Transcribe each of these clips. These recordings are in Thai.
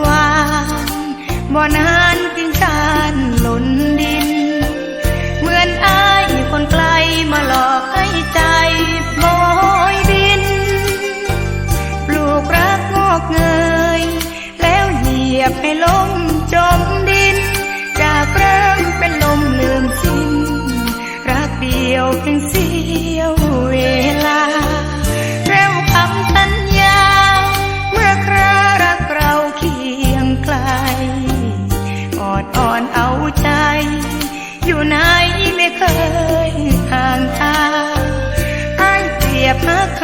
หวานบ่อนานกินชานหล่นดิน เหมือนอายคนไกลมาหลอกให้ ใจ อยู่ไหนไม่เคยห่างตาไอ้เปรียบหาค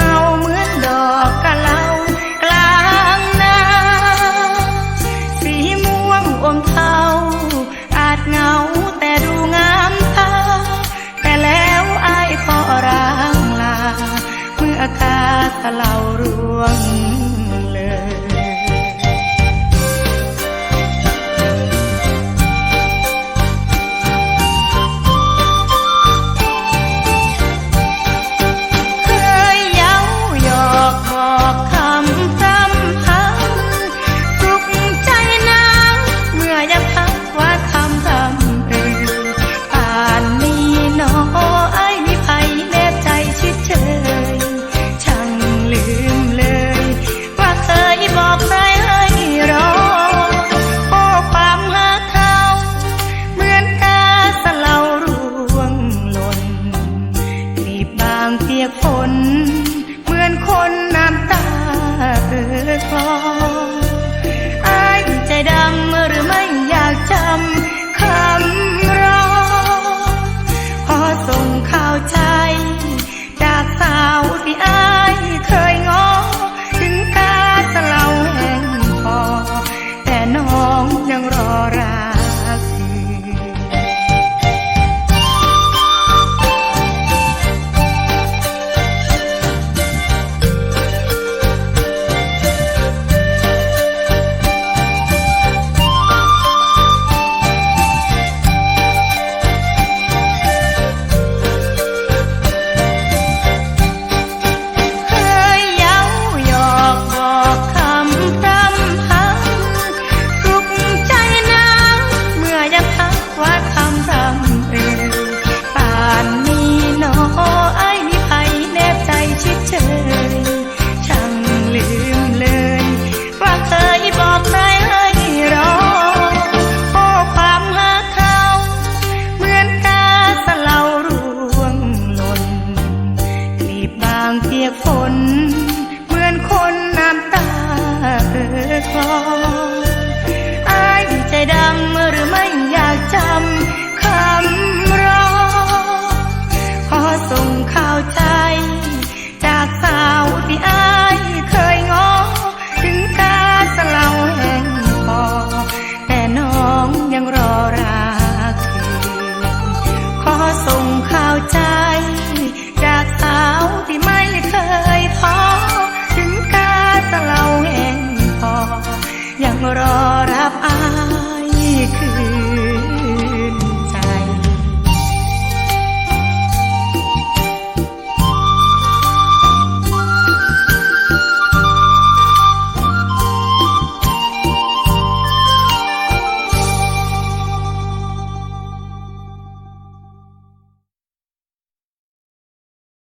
ส่งข่าวใจ จากสาวที่ไม่เคยท้อถึงกาสะเลาแห่งพอยังรอ